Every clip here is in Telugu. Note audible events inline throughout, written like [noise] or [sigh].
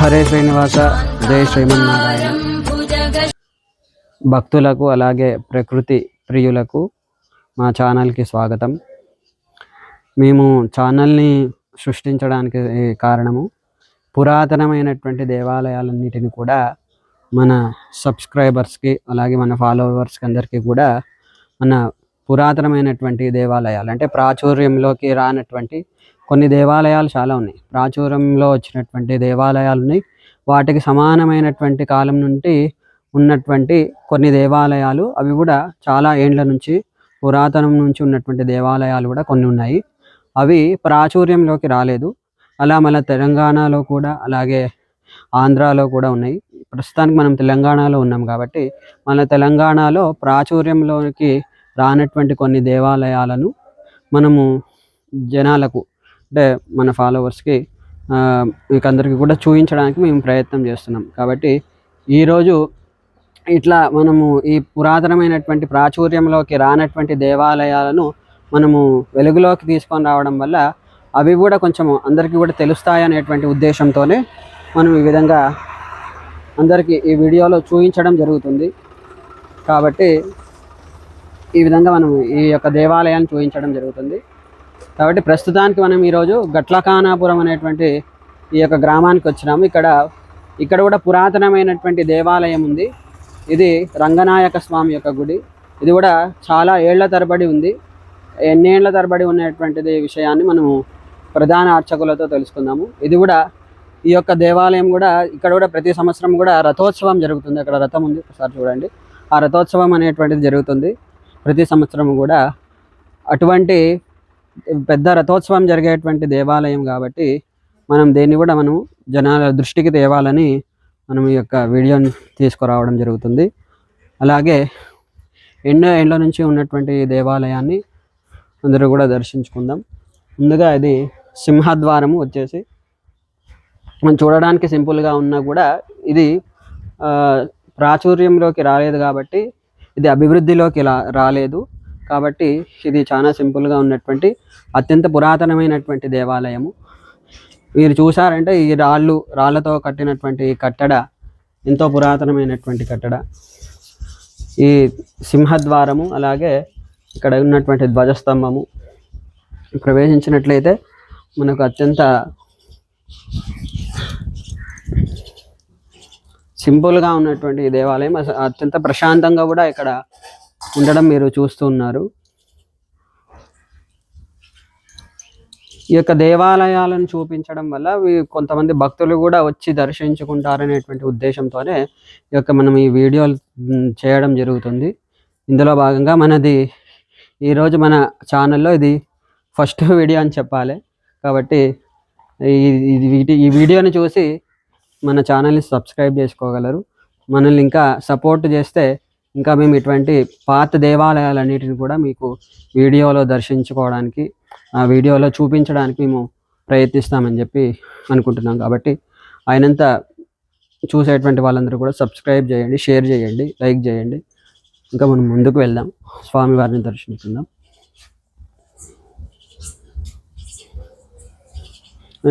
హరే శ్రీనివాస జయ శ్రీమన్నారాయణ. భక్తులకు అలాగే ప్రకృతి ప్రియులకు మా ఛానల్కి స్వాగతం. మేము ఛానల్ని సృష్టించడానికి కారణము పురాతనమైనటువంటి దేవాలయాలన్నిటిని కూడా మన సబ్స్క్రైబర్స్కి అలాగే మన ఫాలోవర్స్కి అందరికీ కూడా మన పురాతనమైనటువంటి దేవాలయాలు అంటే ప్రాచుర్యంలోకి రానటువంటి కొన్ని దేవాలయాలు చాలా ఉన్నాయి. ప్రాచుర్యంలో వచ్చినటువంటి దేవాలయాలు ఉన్నాయి. వాటికి సమానమైనటువంటి కాలం నుండి ఉన్నటువంటి కొన్ని దేవాలయాలు అవి కూడా చాలా ఏండ్ల నుంచి పురాతనం నుంచి ఉన్నటువంటి దేవాలయాలు కూడా కొన్ని ఉన్నాయి. అవి ప్రాచుర్యంలోకి రాలేదు. అలా మన తెలంగాణలో కూడా అలాగే ఆంధ్రాలో కూడా ఉన్నాయి. ప్రస్తుతానికి మనం తెలంగాణలో ఉన్నాం కాబట్టి మన తెలంగాణలో ప్రాచుర్యంలోకి రానటువంటి కొన్ని దేవాలయాలను మనము జనాలకు అంటే మన ఫాలోవర్స్కి మీకు అందరికీ కూడా చూపించడానికి మేము ప్రయత్నం చేస్తున్నాం. కాబట్టి ఈరోజు ఇట్లా మనము ఈ పురాతనమైనటువంటి ప్రాచుర్యంలోకి రానటువంటి దేవాలయాలను మనము వెలుగులోకి తీసుకొని రావడం వల్ల అవి కూడా కొంచెం అందరికీ కూడా తెలుస్తాయి అనేటువంటి ఉద్దేశంతోనే మనం ఈ విధంగా అందరికీ ఈ వీడియోలో చూపించడం జరుగుతుంది. కాబట్టి ఈ విధంగా మనం ఈ యొక్క దేవాలయాన్ని చూపించడం జరుగుతుంది. కాబట్టి ప్రస్తుతానికి మనం ఈరోజు గట్లకానాపురం అనేటువంటి ఈ యొక్క గ్రామానికి వచ్చినాము. ఇక్కడ ఇక్కడ కూడా పురాతనమైనటువంటి దేవాలయం ఉంది. ఇది రంగనాయక స్వామి యొక్క గుడి. ఇది కూడా చాలా ఏళ్ళ తరబడి ఉంది. ఎన్నేళ్ళ తరబడి ఉన్నటువంటిది విషయాన్ని మనము ప్రధాన అర్చకులతో తెలుసుకుందాము. ఇది కూడా ఈ యొక్క దేవాలయం కూడా ఇక్కడ కూడా ప్రతి సంవత్సరం కూడా రథోత్సవం జరుగుతుంది. అక్కడ రథం ఉంది. ఒకసారి చూడండి. ఆ రథోత్సవం అనేటువంటిది జరుగుతుంది. ప్రతి సంవత్సరం కూడా అటువంటి పెద్ద రథోత్సవం జరిగేటువంటి దేవాలయం కాబట్టి మనం దేన్ని కూడా మనం జనాల దృష్టికి తేవాలని మనం ఈ యొక్క వీడియోని తీసుకురావడం జరుగుతుంది. అలాగే ఎన్నో ఏళ్ళ నుంచి ఉన్నటువంటి దేవాలయాన్ని అందరూ కూడా దర్శించుకుందాం. ముందుగా ఇది సింహద్వారము వచ్చేసి మనం చూడడానికి సింపుల్గా ఉన్నా కూడా ఇది ప్రాచుర్యంలోకి రాలేదు కాబట్టి ఇది అభివృద్ధిలోకి రాలేదు. కాబట్టి ఇది చాలా సింపుల్గా ఉన్నటువంటి అత్యంత పురాతనమైనటువంటి దేవాలయము. మీరు చూసారంటే ఈ రాళ్ళు రాళ్ళతో కట్టినటువంటి ఈ కట్టడ ఎంతో పురాతనమైనటువంటి కట్టడ. ఈ సింహద్వారము అలాగే ఇక్కడ ఉన్నటువంటి ధ్వజస్తంభము. ప్రవేశించినట్లయితే మనకు అత్యంత సింపుల్గా ఉన్నటువంటి ఈ దేవాలయం. అత్యంత ప్రశాంతంగా కూడా ఇక్కడ ఉండడం మీరు చూస్తూ ఉన్నారు. ఈ యొక్క దేవాలయాలను చూపించడం వల్ల కొంతమంది భక్తులు కూడా వచ్చి దర్శించుకుంటారనేటువంటి ఉద్దేశంతోనే ఈ యొక్క మనం ఈ వీడియోలు చేయడం జరుగుతుంది. ఇందులో భాగంగా మనది ఈరోజు మన ఛానల్లో ఇది ఫస్ట్ [laughs] వీడియో అని చెప్పాలి. కాబట్టి ఈ- ఇది ఈ వీడియోని చూసి మన ఛానల్ని సబ్స్క్రైబ్ చేసుకోగలరు. మనల్ని ఇంకా సపోర్ట్ చేస్తే ఇంకా మేము ఇటువంటి పాత దేవాలయాలన్నిటిని కూడా మీకు వీడియోలో దర్శించుకోవడానికి ఆ వీడియోలో చూపించడానికి మేము ప్రయత్నిస్తామని చెప్పి అనుకుంటున్నాం. కాబట్టి ఆయనంత చూసేటువంటి వాళ్ళందరూ కూడా సబ్స్క్రైబ్ చేయండి షేర్ చేయండి లైక్ చేయండి. ఇంకా మనం ముందుకు వెళ్దాం. స్వామివారిని దర్శించుకుందాం.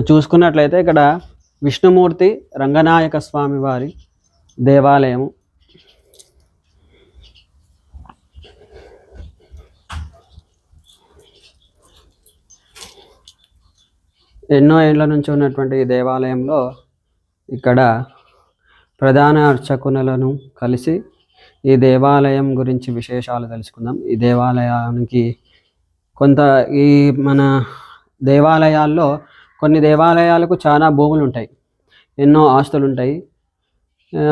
చూసుకున్నట్లయితే ఇక్కడ విష్ణుమూర్తి రంగనాయక స్వామివారి దేవాలయము. ఎన్నో ఏళ్ళ నుంచి ఉన్నటువంటి ఈ దేవాలయంలో ఇక్కడ ప్రధాన అర్చకులను కలిసి ఈ దేవాలయం గురించి విశేషాలు తెలుసుకుందాం. ఈ దేవాలయానికి కొంత ఈ మన దేవాలయాల్లో కొన్ని దేవాలయాలకు చాలా భూములు ఉంటాయి. ఎన్నో ఆస్తులు ఉంటాయి.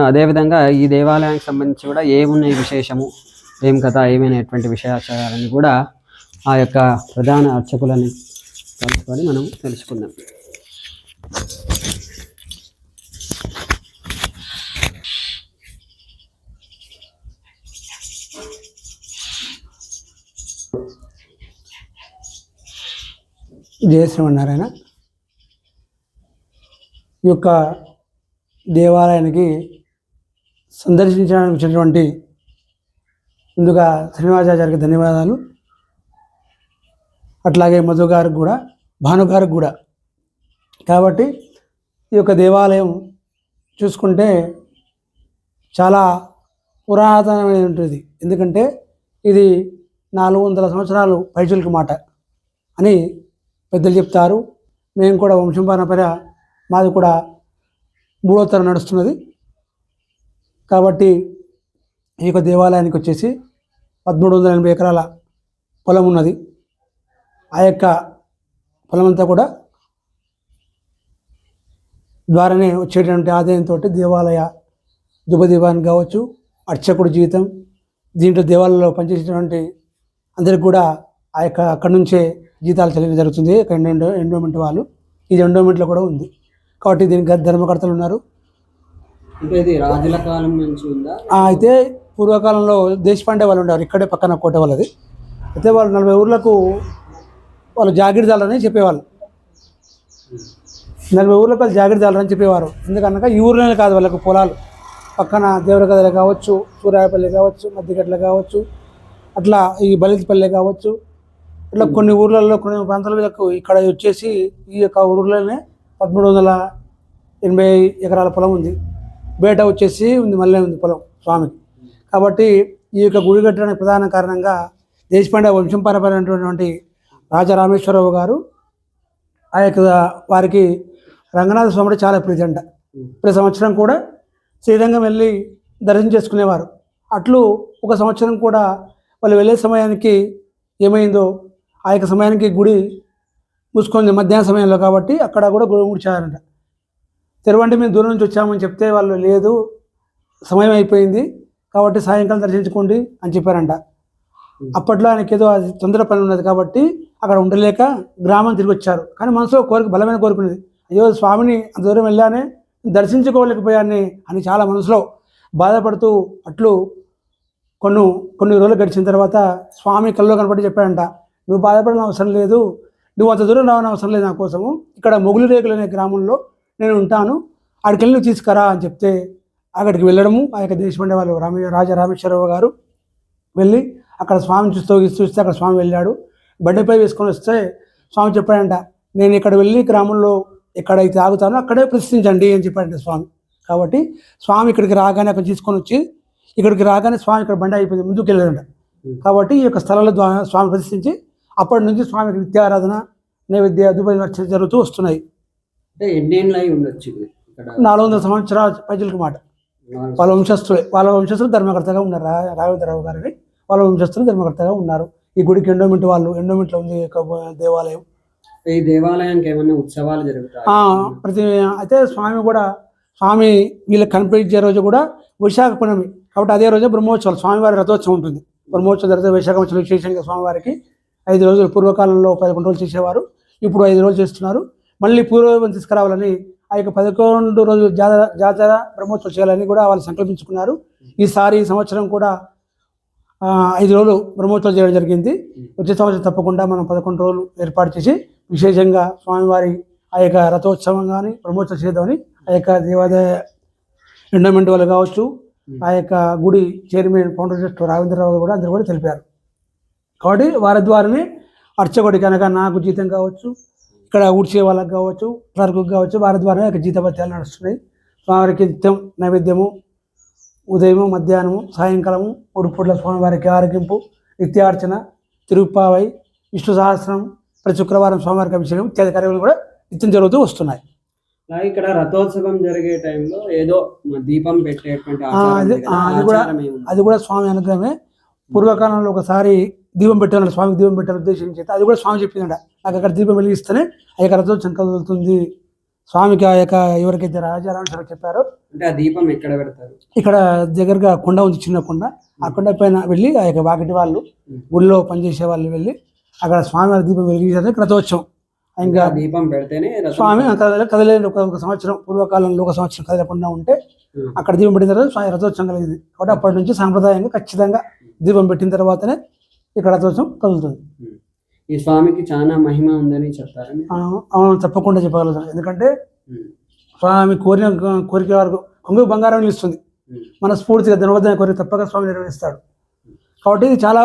అదేవిధంగా ఈ దేవాలయానికి సంబంధించి కూడా ఏమున్నాయి విశేషము? ఏం కథ? ఏమైనటువంటి విషయాచారాలని కూడా ఆ యొక్క ప్రధాన అర్చకులని కలుసుకొని మనం తెలుసుకుందాం. జయశ్రీ శ్రీమన్నారాయణ. ఈ యొక్క దేవాలయానికి సందర్శించడానికి వచ్చినటువంటి ముందుగా శ్రీనివాసాచార్యకి ధన్యవాదాలు. అట్లాగే మధు గారికి కూడా భానుగారికి కూడా. కాబట్టి ఈ యొక్క దేవాలయం చూసుకుంటే చాలా పురాతనమైన ఉంటుంది ఎందుకంటే ఇది నాలుగు వందల సంవత్సరాలు పైచులకు మాట అని పెద్దలు చెప్తారు. మేము కూడా వంశం పరంపర మాది కూడా మూడో తరం నడుస్తున్నది. కాబట్టి ఈ యొక్క దేవాలయానికి వచ్చేసి పదమూడు వందల ఎనభై ఎకరాల పొలం ఉన్నది. ఆ యొక్క పొలం అంతా కూడా ద్వారానే వచ్చేటువంటి ఆదాయంతో దేవాలయ ధుపదీపానికి కావచ్చు అర్చకుడు జీవితం దీంట్లో దేవాలయంలో పనిచేసేటువంటి అందరికి కూడా ఆ యొక్క అక్కడి నుంచే జీతాలు చెల్లించడం జరుగుతుంది. ఎండో ఎండోమెంట్ వాళ్ళు. ఇది ఎండోమెంట్లో కూడా ఉంది. కాబట్టి దీనికి ధర్మకర్తలు ఉన్నారు. అంటే ఇది రాజుల కాలం నుంచి ఉందా? అయితే పూర్వకాలంలో దేశపాండే వాళ్ళు ఉండేవారు. ఇక్కడే పక్కన కోట వాళ్ళది. అయితే వాళ్ళు నలభై ఊర్లకు వాళ్ళు జాగిరిదాలని చెప్పేవాళ్ళు. నలభై ఊర్లకు వాళ్ళు జాగిరిదాలని చెప్పేవారు. ఎందుకనగా ఈ ఊర్లోనే కాదు వాళ్ళకు పొలాలు. పక్కన దేవరగదలు కావచ్చు సూర్యాపల్లి కావచ్చు మధ్యగట్ల కావచ్చు అట్లా ఈ బలిపల్లి కావచ్చు ఇట్లా కొన్ని ఊర్లలో కొన్ని ప్రాంతాలకు ఇక్కడ వచ్చేసి ఈ యొక్క ఊర్లోనే పదమూడు వందల ఎనభై ఎకరాల పొలం ఉంది. బేట వచ్చేసి ఉంది మళ్ళీ ఉంది పొలం స్వామికి కాబట్టి ఈ యొక్క గుడి కట్టడానికి ప్రధాన కారణంగా దేశపాండే వంశం పరపరైనటువంటి రాజరామేశ్వరరావు గారు ఆ యొక్క వారికి రంగనాథ స్వామి అంటే చాలా ప్రీతి ప్రతి సంవత్సరం కూడా శ్రీరంగం వెళ్ళి దర్శనం చేసుకునేవారు. అట్లు ఒక సంవత్సరం కూడా వాళ్ళు వెళ్ళే సమయానికి ఏమైందో ఆ యొక్క సమయానికి గుడి మూసుకుంది మధ్యాహ్న సమయంలో కాబట్టి అక్కడ కూడా గుడి ముడిచారంట. తెరవండి మేము దూరం నుంచి వచ్చామని చెప్తే వాళ్ళు లేదు సమయం అయిపోయింది కాబట్టి సాయంకాలం దర్శించుకోండి అని చెప్పారంట. Hmm. అప్పట్లో ఆయనకి ఏదో అది తొందర పని ఉన్నది కాబట్టి అక్కడ ఉండలేక గ్రామం తిరిగి వచ్చారు. కానీ మనసులో కోరిక బలమైన కోరిక ఉన్నది. అయ్యో స్వామిని అంత దూరం వెళ్ళానే దర్శించుకోలేకపోయాన్ని అని చాలా మనసులో బాధపడుతూ అట్లు కొన్ని కొన్ని రోజులు గడిచిన తర్వాత స్వామి కల్లో కనపడి చెప్పాడంట నువ్వు బాధపడిన అవసరం లేదు. నువ్వు అంత దూరం రావని అవసరం లేదు నా కోసము. ఇక్కడ మొగులు రేకులు అనే గ్రామంలో నేను ఉంటాను. అక్కడికెళ్ళి నువ్వు తీసుకురా అని చెప్తే అక్కడికి వెళ్ళడము ఆ యొక్క దేశమండే వాళ్ళు రామ రాజా రామేశ్వరరావు గారు వెళ్ళి అక్కడ స్వామిని చూస్తూ చూస్తే అక్కడ స్వామి వెళ్ళాడు. బండిపై వేసుకొని వస్తే స్వామి చెప్పాడంట నేను ఇక్కడ వెళ్ళి గ్రామంలో ఎక్కడైతే ఆగుతానో అక్కడే ప్రశ్నించండి అని చెప్పాడంట స్వామి. కాబట్టి స్వామి ఇక్కడికి రాగానే అక్కడ తీసుకొని వచ్చి ఇక్కడికి రాగానే స్వామి ఇక్కడ బండి అయిపోయింది ముందుకు వెళ్ళాడంట. కాబట్టి ఈ యొక్క స్థలాల ద్వారా స్వామి ప్రతిష్ఠించి అప్పటి నుంచి స్వామికి నిత్యారాధన నైవేద్య అదుపై జరుగుతూ వస్తున్నాయి. అంటే ఎన్నేళ్ళు అయి ఉండొచ్చు ఇది ఇక్కడ? నాలుగు వందల సంవత్సరాల ప్రజలకు మాట. వాళ్ళ వంశస్థులే వాళ్ళ వంశస్థులు ధర్మకర్తగా ఉన్నారు రా రాఘవేంద్రరావు గారిని వాళ్ళ వంశస్థులు ధర్మకర్తగా ఉన్నారు. ఈ గుడికి ఎండోమెంట్ వాళ్ళు ఎండోమెంట్లో ఉంది దేవాలయం. ఈ దేవాలయానికి ఏమన్నా ఉత్సవాలు జరుగుతాయి? ప్రతి అయితే స్వామి కూడా స్వామి వీళ్ళకి కనిపించే రోజు కూడా విశాఖ పునమి. కాబట్టి అదే రోజు బ్రహ్మోత్సవాలు. స్వామివారి రథోత్సవం ఉంటుంది. బ్రహ్మోత్సవం జరిగితే వైశాఖ మధ్యలో విశేషంగా స్వామివారికి ఐదు రోజులు పూర్వకాలంలో పదకొండు రోజులు చేసేవారు. ఇప్పుడు ఐదు రోజులు చేస్తున్నారు. మళ్ళీ పూర్వం తీసుకురావాలని ఆ యొక్క పదకొండు రోజులు జాతర జాతర బ్రహ్మోత్సవం చేయాలని కూడా వాళ్ళు సంకల్పించుకున్నారు. ఈసారి ఈ సంవత్సరం కూడా ఐదు రోజులు బ్రహ్మోత్సవం చేయడం జరిగింది. వచ్చే సంవత్సరం తప్పకుండా మనం పదకొండు రోజులు ఏర్పాటు చేసి విశేషంగా స్వామివారి ఆ యొక్క రథోత్సవం కానీ బ్రహ్మోత్సవం చేద్దామని ఆ యొక్క దేవాదాయ ఎండోమెంట్ వాళ్ళు కావచ్చు ఆ యొక్క గుడి చైర్మన్ ఫౌండర్ గారు కూడా అందరూ కూడా తెలిపారు. కాబట్టి వారి ద్వారానే అర్చకుడి కనుక నాకు జీతం కావచ్చు ఇక్కడ ఊడ్చే వాళ్ళకి కావచ్చు క్లర్కు కావచ్చు వారి ద్వారా యొక్క జీతభత్యాలు నడుస్తున్నాయి. స్వామివారికి నిత్యం నైవేద్యము ఉదయము మధ్యాహ్నము సాయంకాలము మూడు పూట్ల స్వామివారికి ఆరగింపు నిత్యార్చన తిరుప్పావై విష్ణు సహస్రం ప్రతి శుక్రవారం స్వామివారికి అభిషేకం ఇత్యాది కార్యక్రమాలు కూడా నిత్యం జరుగుతూ వస్తున్నాయి. ఇక్కడ రథోత్సవం జరిగే టైంలో ఏదో దీపం పెట్టేటువంటి అది- కూడా-? అది కూడా స్వామి అనుగ్రహమే. పూర్వకాలంలో ఒకసారి దీపం పెట్టాలని స్వామికి దీపం పెట్టాలని ఉద్దేశించి అది కూడా స్వామి చెప్పిందట. నాకు అక్కడ దీపం వెలిగిస్తేనే ఆ యొక్క రథోత్సవం కదులుతుంది స్వామికి ఆ యొక్క ఎవరికైతే రాజారామేశ్వర చెప్పారో అంటే ఆ దీపం ఎక్కడ పెడతారు? ఇక్కడ దగ్గరగా కొండ ఉంది చిన్న కొండ. ఆ కొండ పైన వెళ్ళి ఆ యొక్క వాకిటి వాళ్ళు గుడిలో పనిచేసే వాళ్ళు వెళ్ళి అక్కడ స్వామి దీపం వెలిగించడానికి రథోత్సవం ఇంకా దీపం పెడితేనే స్వామి కదలే ఒక సంవత్సరం పూర్వకాలంలో ఒక సంవత్సరం కదలకుండా ఉంటే. అక్కడ దీపం పెట్టిన తర్వాత స్వామి రథోత్సవం కలిగింది. కాబట్టి అప్పటి నుంచి సాంప్రదాయంగా ఖచ్చితంగా దీపం పెట్టిన తర్వాతనే ఇక్కడ రథోత్సవం కదులుతుంది. ఈ స్వామికి చాలా మహిమ ఉందని చెప్తారు అవును తప్పకుండా చెప్పగలుగుతాం. ఎందుకంటే స్వామి కోరిన కోరిక వరకు కొంగు బంగారం ఇస్తుంది మన స్ఫూర్తిగా ధనవర్ధన కోరిక తప్పక స్వామి నెరవేరుస్తాడు. కాబట్టి ఇది చాలా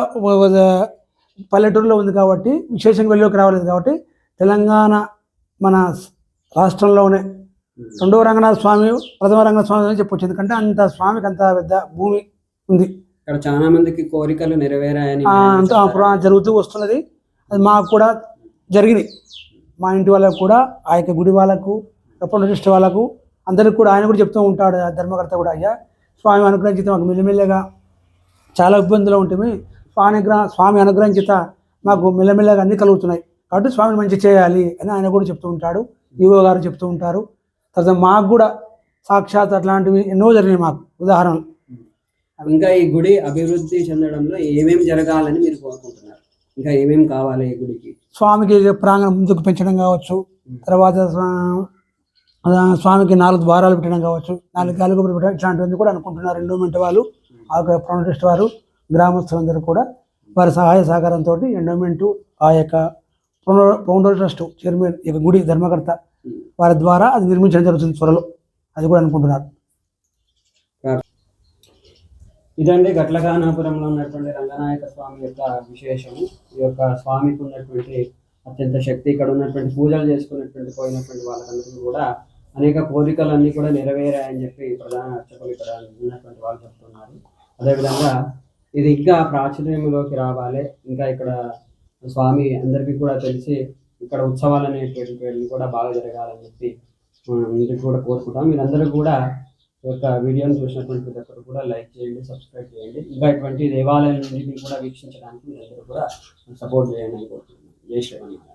పల్లెటూరులో ఉంది కాబట్టి విశేషంగా వెళ్ళిలోకి రావలేదు కాబట్టి తెలంగాణ మన రాష్ట్రంలోనే రెండవ రంగనాథ స్వామి ప్రథమ రంగనాథ స్వామి అని చెప్పొచ్చు. ఎందుకంటే అంత స్వామికి అంత పెద్ద భూమి ఉంది. ఇక్కడ చాలా మందికి కోరికలు నెరవేరాయని జరుగుతూ వస్తున్నది. అది మాకు కూడా జరిగినాయి మా ఇంటి వాళ్ళకు కూడా ఆ యొక్క గుడి వాళ్ళకు ప్రతిష్ట వాళ్ళకు అందరికి కూడా ఆయన కూడా చెప్తూ ఉంటాడు ఆ ధర్మకర్త కూడా అయ్యా స్వామి అనుగ్రహం చేత మాకు మెల్లమెల్లగా చాలా ఇబ్బందులు ఉంటుంది స్వామి అనుగ్రహం స్వామి అనుగ్రహం చేత మాకు మెల్లమెల్లగా అన్ని కలుగుతున్నాయి. కాబట్టి స్వామిని మంచి చేయాలి అని ఆయన కూడా చెప్తూ ఉంటాడు ఈవో గారు చెప్తూ ఉంటారు. తర్వాత మాకు కూడా సాక్షాత్ అట్లాంటివి ఎన్నో జరిగినాయి మాకు ఉదాహరణలు. ఇంకా ఈ గుడి అభివృద్ధి చెందడంలో ఏమేమి జరగాలని మీరు కోరుకుంటున్నారు? ఇంకా ఏమేమి కావాలి ఈ గుడికి? స్వామికి ప్రాంగణం ముందుకు పెంచడం కావచ్చు తర్వాత స్వామికి నాలుగు ద్వారాలు పెట్టడం కావచ్చు నాలుగు గాలిగోపులు పెట్టడం ఇట్లాంటివన్నీ కూడా అనుకుంటున్నారు. ఎండోమెంట్ వాళ్ళు ఆ యొక్క ప్రొనటిస్ట్ వారు గ్రామస్తులందరూ కూడా వారి సహాయ సహకారంతో ఎండోమెంటు ఆ యొక్క పౌండర్ ట్రస్ట్ చైర్మన్ ఈ యొక్క గుడి ధర్మకర్త వారి ద్వారా అది నిర్మించడం జరుగుతుంది త్వరలో. అది కూడా అనుకుంటున్నారు. ఇదండి గట్లగానాపురంలో ఉన్నటువంటి రంగనాయక స్వామి యొక్క విశేషము ఈ యొక్క స్వామికి ఉన్నటువంటి అత్యంత శక్తి ఇక్కడ ఉన్నటువంటి పూజలు చేసుకున్నటువంటి పోయినటువంటి వాళ్ళకందరికీ కూడా అనేక కోరికలన్నీ కూడా నెరవేరాయని చెప్పి ప్రధాన అర్చకులు ఇక్కడ ఉన్నటువంటి వాళ్ళు చెప్తున్నారు. అదేవిధంగా ఇది ఇంకా ప్రాచుర్యంలోకి రావాలి. ఇంకా ఇక్కడ స్వామి అందరికీ కూడా తెలిసి ఇక్కడ ఉత్సవాలు అనేటువంటివి కూడా బాగా జరగాలని చెప్పి ఇంటికి అందరికీ కూడా కోరుకుంటాం. మీరందరూ కూడా ఈ యొక్క వీడియోని చూసినటువంటి ప్రతి ఒక్కరు కూడా లైక్ చేయండి సబ్స్క్రైబ్ చేయండి. ఇంకా ఇటువంటి దేవాలయాలన్నింటినీ కూడా వీక్షించడానికి మీరందరూ కూడా సపోర్ట్ చేయండి అని కోరుతున్నాను జై శ్రీరామ్.